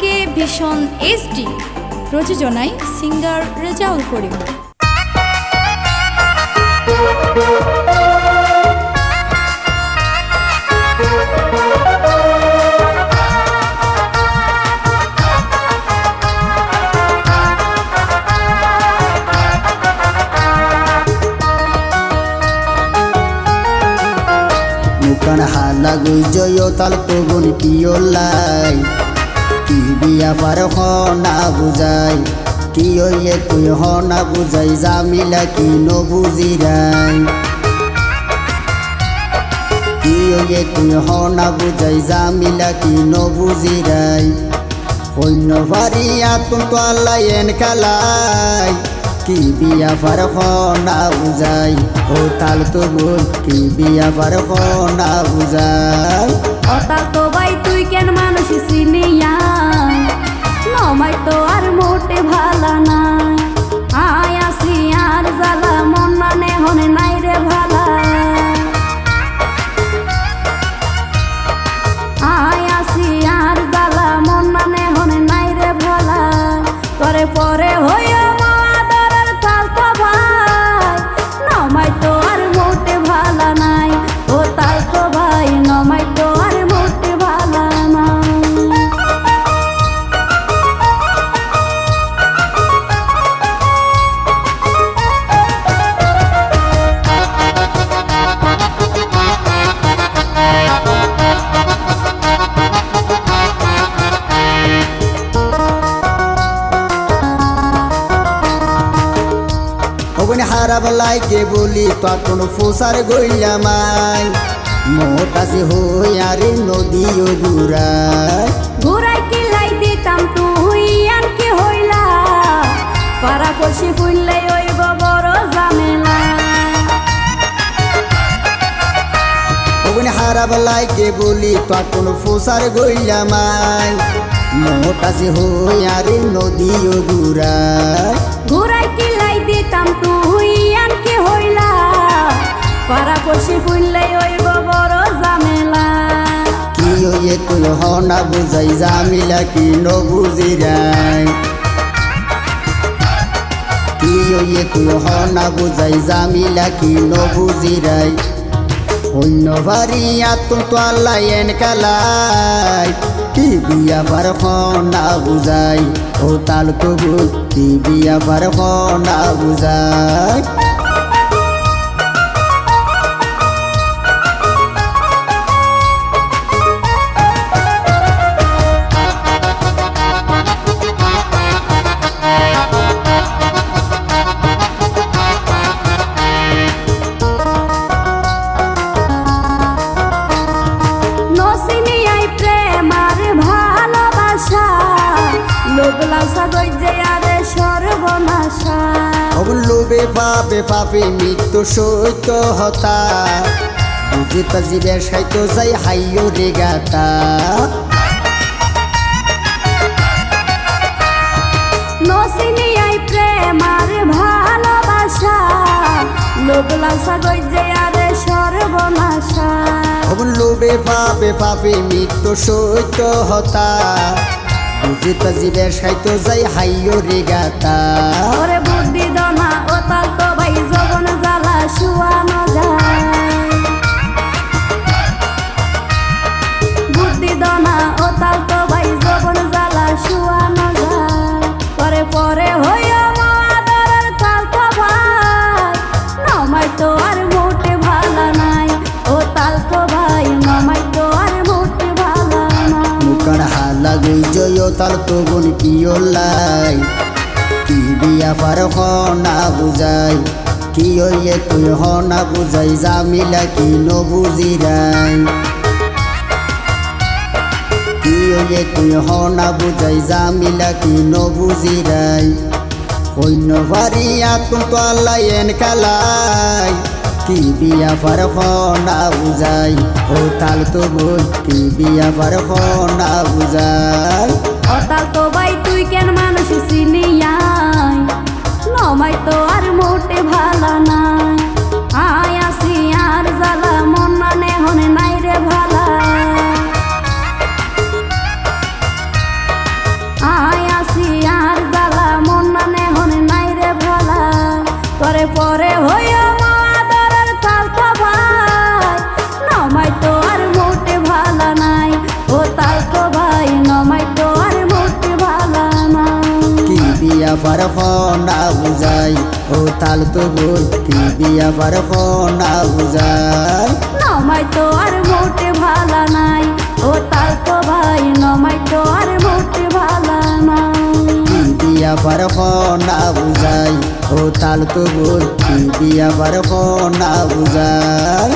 কে ভীষণ এইচডি প্রযোজনায় সিঙ্গার রেজাউল করিম। মুখান হালা গই জয় তাল তগুন কিয়লাই কি বিয়া পার না বুঝাই কি ওয়ে তুই না বুঝাই জামিলা কি নবুজিরাই কি ওয়ে তুই না বুঝাই জামিলা কি নবুজিরাই অন্য ভারিয়া তুম তো আল্লাহ এন কালাই। কি বিয়া পার না বুঝাই ও তাল তো বল কি বিয়া পার কন্ডা বুঝাই তাল তো ভাই, তুই কেন মানুষ চিনিয়া নমাই তো আর মোটে ভালা হারাব লাইকে বলি তখন ফুসার গইলা মাই। মোটাসি হই আরে নদী ও গুড়াই ঘুরাই কিলাই দিতাম তুই আর কি হইলা? পাড়া কষি ফুললে ওইব বড় ওগুন হারাব লাইকে বলি তখন ফুসার গইলা মাই। মোটাসি হই আরে নদী ও গুড়াই ঘুরাই কিলাই দিতাম তুই আর কি হইলা? পাড়া পশি ফুললে হইব বড় জামেলা কি হইয়ে তুই হনা বুঝাই জামিলা কি নবুজিরাই কি হইয়ে তুই হনা বুঝাই জামিলা কি নবুজিরাই অন্য ভারিয়া তো এন কালাই, কি বিয়া বার না বুঝাই? ও তাল বুঝ কি বিয়া বার না বুঝাই? লোক লাসা আরে সর্বনাশা। লোবে পাপে পাপে মৃত্যু সৈত হতা। বুঝিতা জীবে সাইত যাই হাইও রে গাতা। নসিনি আই প্রেম আর ভালোবাসা। লোক লাসা গইজে আরে সর্বনাশা। লোবে পাপে পাপে মৃত্যু সৈত হতা। বুঝিতা জিবে সাইতো যাই হাইও রে গাতা। বুদ্ধি জয় তার তো গুণ কিয়লাই কি বিয়া পার না বুঝাই, কি ওয়ে তুই হ না বুঝাই, জামিলা কি নবুজিরাই কি ওয়ে তুই হ না বুঝাই, জামিলা কি নবুজিরাই অন্য ভারিয়া তো আল্লাহ এন কালাই। বিয়া পার হ না বুঝাই ও তাল তো বই বিয়া বুঝাই তাল তো ভাই তুই কেন মানুষ না বুঝাই। ও তাল তো কি বিয়া পার না বুঝাই। নমাই তো আর মোটে ভালা নাই। ও তাল তো ভাই নমাই তো আর মোটে ভালা নাই। বিয়া পার না বুঝাই। ও তাল তো কি বিয়া পার না বুঝাই।